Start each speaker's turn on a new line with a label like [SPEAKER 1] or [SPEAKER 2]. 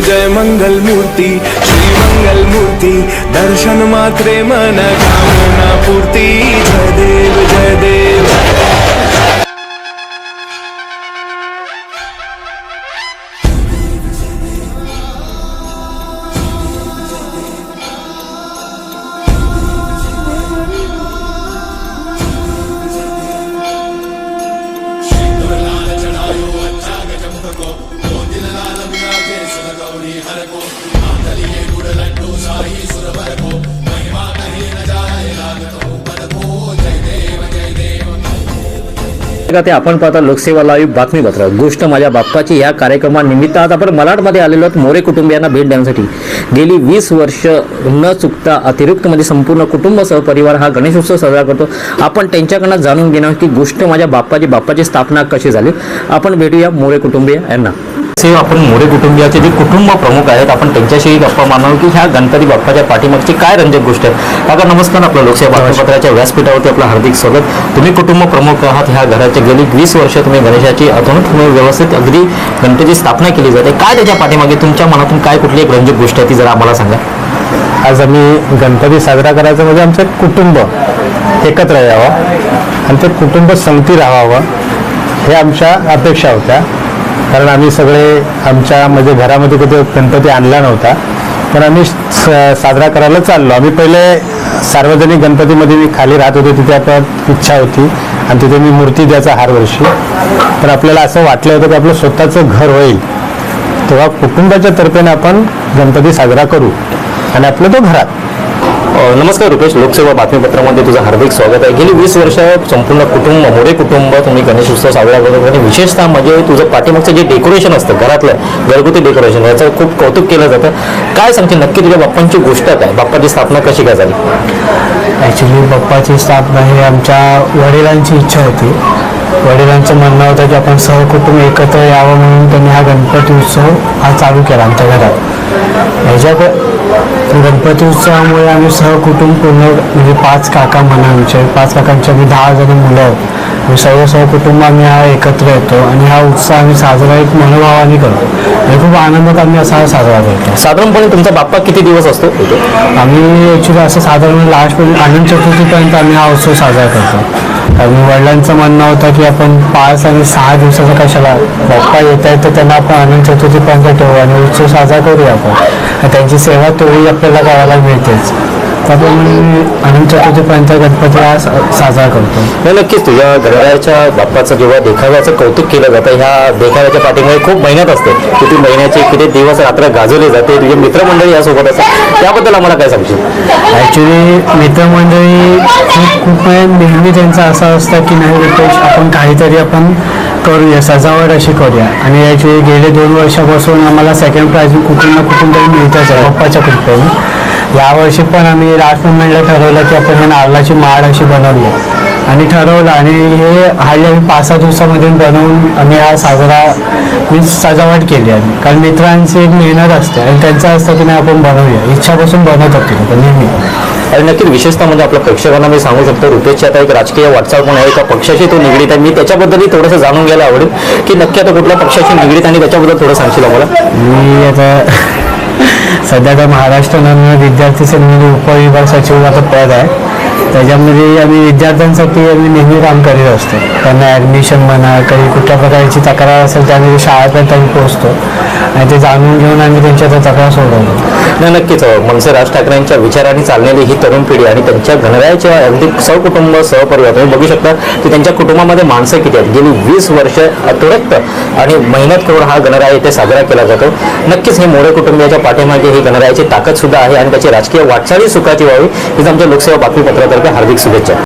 [SPEAKER 1] जय मंगल मूर्ति श्री मंगल मूर्ति दर्शन मात्रे मन कामना पूर्ति जय देव जय देव।
[SPEAKER 2] का ते आपण पाहता लोकसेवा लाईव्ह बातमीपत्र. गोष्ट माझ्या बाप्पाची या कार्यक्रमानिमित्त आज आपण मराठमध्ये आलेलो आहोत. मोरे कुटुंबियांना भेट देण्यासाठी. गेली वीस वर्ष न चुकता अतिरिक्त म्हणजे संपूर्ण कुटुंब सहपरिवार हा गणेशोत्सव साजरा करतो. आपण त्यांच्याकडनं जाणून घेणार की गोष्ट माझ्या बाप्पाची बाप्पाची स्थापना कशी झाली. आपण भेटूया मोरे कुटुंबीय यांना. से आपण मोरे कुटुंबियाचे जे कुटुंब प्रमुख आहेत आपण त्यांच्याशी गप्पा मानव की ह्या गणपती बाप्पाच्या पाठीमागची काय रंजक गोष्ट आहे? काका नमस्कार आपलं लोकसेवा बातमीपत्राच्या व्यासपीठावरती आपलं हार्दिक स्वागत. तुम्ही कुटुंब प्रमुख आहात ह्या घराचे गेली वीस वर्ष तुम्ही गणेशाची अथून तुम्ही व्यवस्थित अगदी गणपतीची स्थापना केली जाते. काय त्याच्या पाठीमागे? तुमच्या मनातून काय कुठली एक रंजक गोष्ट आहे ती जरा आम्हाला सांगा.
[SPEAKER 3] आज आम्ही गणपती साजरा करायचं म्हणजे आमचं कुटुंब एकत्र यावं. आणि ते कुटुंब संगती राहावं. हे आमच्या अपेक्षा होत्या. कारण आम्ही सगळे आमच्या म्हणजे घरामध्ये कधी गणपती आणला नव्हता. पण आम्ही स- साजरा करायला चाललो. आम्ही पहिले सार्वजनिक गणपतीमध्ये मी खाली राहत होते तिथे आपण इच्छा होती. आणि तिथे मी मूर्ती द्यायचा हर वर्षी. तर आपल्याला असं वाटलं होतं की आपलं स्वतःचं घर होईल. तेव्हा कुटुंबाच्या तर्फेने आपण गणपती साजरा करू. आणि आपलं तो घरात.
[SPEAKER 2] नमस्कार रुपेश. लोकसेवा बातमीपत्रामध्ये तुझं हार्दिक स्वागत आहे. गेली वीस वर्ष संपूर्ण कुटुंब मोरे कुटुंब तुम्ही गणेश उत्सव साजरा करतो आणि विशेषतः म्हणजे तुझं पाठीमागचं जे डेकोरेशन असतं घरातलं घरगुती डेकोरेशन याचं खूप कौतुक केलं जातं. काय सांगते नक्की तुझ्या बाप्पांची गोष्ट काय? बाप्पाची स्थापना कशी काय झाली?
[SPEAKER 3] ॲक्च्युली बाप्पाची स्थापना ही आमच्या वडिलांची इच्छा होती. वडिलांचं म्हणणं होतं की आपण सहकुटुंब एकत्र यावं म्हणून त्यांनी हा गणपती उत्सव हा चालू केला आमच्या घरात. ह्याच्यात गणपती उत्सवामुळे आम्ही सहकुटुंब पूर्ण म्हणजे पाच काका म्हणा आमचे पाच काकांचे आम्ही दहा जण मुलं आहोत. आम्ही सर्व सहकुटुंब आम्ही हा एकत्र येतो आणि हा उत्सव आम्ही साजरा एक मनोभावाने करतो. आणि खूप आनंदात आम्ही असा हा साजरा करतो.
[SPEAKER 2] साधारणपणे तुमचा बाप्पा किती दिवस असतो?
[SPEAKER 3] आम्ही ॲक्च्युली असं साधारण लास्टपर्यंत आनंद चतुर्थीपर्यंत आम्ही हा उत्सव साजरा करतो. आणि वडिलांचं म्हणणं होतं की आपण पाच आणि सहा दिवसाचा कशाला बाप्पा येत आहे तर त्यांना आपण आनंद चतुर्थीपर्यंत ठेवू आणि उत्सव साजरा करूया आपण. त्यांची सेवा तेवढी आपल्याला करायला मिळतेच. त्याप्रमाणे आनंद चतुर्थीपर्यंत गणपती हा साजरा करतो.
[SPEAKER 2] नाही नक्कीच. तुझ्या घराच्या बाप्पाचं जेव्हा देखाव्याचं कौतुक केलं जातं. ह्या देखाव्याच्या पाठीमागे खूप मेहनत असते. किती महिन्याचे किती दिवस रात्र गाजवले जाते. तुझे मित्रमंडळी यासोबत असतात. त्याबद्दल आम्हाला काय सांगशील?
[SPEAKER 3] ॲक्च्युली मित्रमंडळी खूप खूप नेहमी त्यांचं असं असतं की नाही रुपेश आपण काहीतरी आपण करूया. सजावट अशी करूया. आणि ॲक्च्युली गेले दोन वर्षापासून आम्हाला सेकंड प्राईज कुठून ना कुठून तरी मिळतच आहे. पप्पाच्या कृपेने. यावर्षी पण आम्ही लास्ट मुमेंटला ठरवलं की आपण हे नारळाची माळ अशी बनवली आणि ठरवलं आणि हे हल्ली आम्ही पाच सहा दिवसामध्ये बनवून आम्ही हा साजरा मी सजावट केली आहे. कारण मित्रांची एक मेहनत असते आणि त्यांचं असतं की नाही आपण बनवूया. इच्छापासून बनवतात ते लोकं नेहमी.
[SPEAKER 2] आणि नक्कीच विशेषतः म्हणजे आपल्या प्रेक्षकांना मी सांगू शकतो रुपेशची आता एक राजकीय वाटचाल पण आहे एका पक्षाशी तो निगडीत आहे. मी त्याच्याबद्दलही थोडंसं जाणून घ्यायला आवडेल की नक्की आता कुठल्या पक्षाशी निगडीत आणि त्याच्याबद्दल थोडं सांगशील आम्हाला?
[SPEAKER 3] मी आता सध्या तर महाराष्ट्र नवीन विद्यार्थी संघ उपविभाग सचिव आता पद आहे. त्याच्यामध्ये आम्ही विद्यार्थ्यांसाठी आम्ही नेहमी काम करीत असतो. त्यांना ॲडमिशन म्हणा काही कुठल्या प्रकारची तक्रार असेल त्यामध्ये शाळेपर्यंत आम्ही पोहोचतो. आणि ते जाणून घेऊन आम्ही त्यांच्या त्या तक्रार सोडवतो.
[SPEAKER 2] नाही नक्कीच मनसे राज ठाकरेंच्या विचाराने चाललेली ही तरुण पिढी आणि त्यांच्या घनरायाच्या अगदी सहकुटुंब सहपरिवार. तुम्ही बघू शकता की त्यांच्या कुटुंबामध्ये माणसं किती आहेत. गेली वीस वर्ष अतिरिक्त आणि मेहनत करून हा गणराय इथे साजरा केला जातो. नक्कीच हे मोरे कुटुंबियाच्या पाठीमागे ही गणरायाची ताकद सुद्धा आहे आणि त्याची राजकीय वाटचाली सुखाची व्हावी. हीच आमच्या लोकसेवा बातमीपत्रातर्फे हार्दिक शुभेच्छा.